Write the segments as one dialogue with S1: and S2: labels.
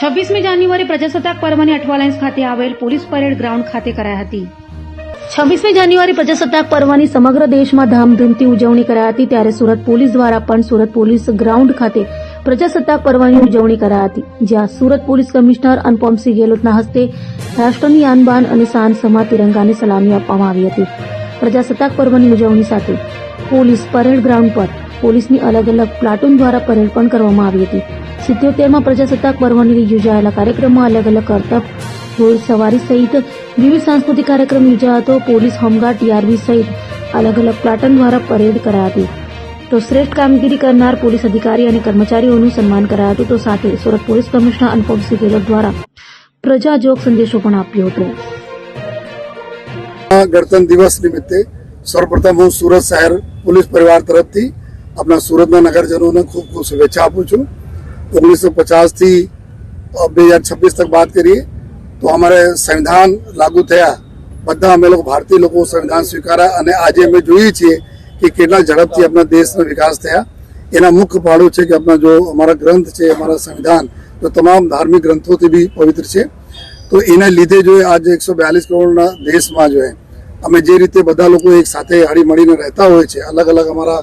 S1: છવ્વીસમી જાન્યુઆરી પ્રજાસત્તાક પર્વની અઠવાલાઇન્સ ખાતે આવેલ પોલીસ પરેડ ગ્રાઉન્ડ ખાતે કરાઈ હતી. છવ્વીસમી જાન્યુઆરી પ્રજાસત્તાક પર્વની સમગ્ર દેશમાં ધામધૂમથી ઉજવણી કરાઈ હતી, ત્યારે સુરત પોલીસ દ્વારા પણ સુરત પોલીસ ગ્રાઉન્ડ ખાતે પ્રજાસત્તાક પર્વની ઉજવણી કરાઈ હતી, જ્યાં સુરત પોલીસ કમિશનર અનુપમસિંહ ગેહલોતના હસ્તે રાષ્ટ્રની આનબાન અને શાન સમા તિરંગાની સલામી આપવામાં આવી હતી. પ્રજાસત્તાક પર્વની ઉજવણી સાથે પોલીસ પરેડ ગ્રાઉન્ડ પર પોલીસની અલગ અલગ પ્લાટૂન દ્વારા પરેડ પણ કરવામાં આવી હતી. સિત્યોતેરમાં પ્રજાસત્તાક પર્વની યોજાયેલા કાર્યક્રમમાં અલગ અલગ કરતબ ઘોડ સહિત વિવિધ સાંસ્કૃતિક કાર્યક્રમ યોજાયો હતો પોલીસ હોમગાર્ડ ટીઆરબી સહિત અલગ અલગ પ્લાટન દ્વારા પરેડ કરાઈ હતી. તો શ્રેષ્ઠ કામગીરી કરનાર પોલીસ અધિકારી અને કર્મચારીઓનું સન્માન કરાયું હતું. તો સાથે સુરત પોલીસ કમિશનર અનુપમસિંહ ગેહલોત દ્વારા પ્રજાજોગ સંદેશો પણ આપ્યો હતો.
S2: ગણતંત્ર દિવસ નિમિત્તે સૌપ્રથમ હું સુરત શહેર પોલીસ પરિવાર તરફથી આપણા સુરતના નગરજનોને ખૂબ ખૂબ શુભેચ્છા આપું છું. ઓગણીસો પચાસથી બે હજાર છવ્વીસ તક વાત કરીએ, તો અમારે સંવિધાન લાગુ થયા. બધા અમે લોકો, ભારતીય લોકો સંવિધાન સ્વીકાર્યા અને આજે અમે જોઈએ છીએ કે કેટલા ઝડપથી આપણા દેશનો વિકાસ થયા. એના મુખ્ય પાડો છે કે આપણા જો અમારા ગ્રંથ છે, અમારા સંવિધાન, તો તમામ ધાર્મિક ગ્રંથોથી બી પવિત્ર છે. તો એના લીધે જો આજે એકસો બ્યાલીસ કરોડના દેશમાં જો અમે જે રીતે બધા લોકો એક સાથે હળી મળીને રહેતા હોય છે અલગ અલગ અમારા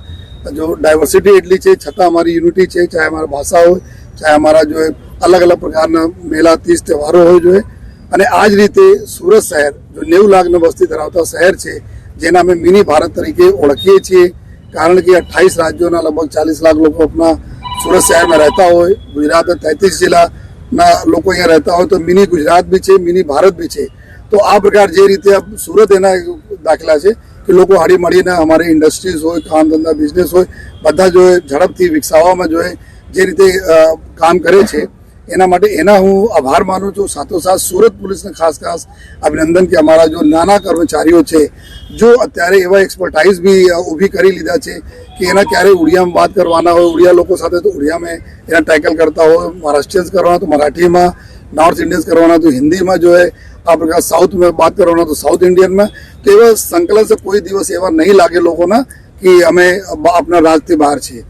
S2: જો ડાયવર્સિટી એટલી છે, છતાં અમારી યુનિટી છે, ચાહે અમારા ભાષા હોય, ચાહે અમારા જો અલગ અલગ પ્રકારના મેલા, તીજ તહેવારો હોય જોઈએ અને આ જ રીતે સુરત શહેર, જો નેવું લાખની વસ્તી ધરાવતા શહેર છે, જેના અમે મિની ભારત તરીકે ઓળખીએ છીએ, કારણ કે અઠ્ઠાવીસ રાજ્યોના લગભગ ચાલીસ લાખ લોકો આપણા સુરત શહેરમાં રહેતા હોય, ગુજરાતના તેત્રીસ જિલ્લાના લોકો અહીંયા રહેતા હોય, તો મિની ગુજરાત બી છે, મિની ભારત બી છે. તો આ પ્રકાર જે રીતે સુરત એના દાખલા છે કે લોકો હળી મળીને અમારી ઇન્ડસ્ટ્રીઝ હોય, કામ ધંધા બિઝનેસ હોય, બધા જો ઝડપથી વિકસાવવામાં જોઈએ જે રીતે કામ કરે છે, એના માટે એના હું આભાર માનું છું. સાથોસાથ સુરત પોલીસને ખાસ ખાસ અભિનંદન કે અમારા જો નાના કર્મચારીઓ છે, જો અત્યારે એવા એક્સપર્ટાઇઝ બી ઊભી કરી લીધા છે કે એના ક્યારે ઉડિયામાં વાત કરવાના હોય, ઉડિયા લોકો સાથે તો ઉડિયામાં એના ટેકલ કરતા હોય મહારાષ્ટ્રીયન્સ કરવાના તો મરાઠીમાં नॉर्थ इंडियंस करवाना तो हिंदी में जो है आपका साउथ में बात करवाना तो साउथ इंडियन में તો એવા સંકલન કોઈ દિવસ એવા નહીં લાગે લોકોના કે અમે આપણા રાજથી બહાર છીએ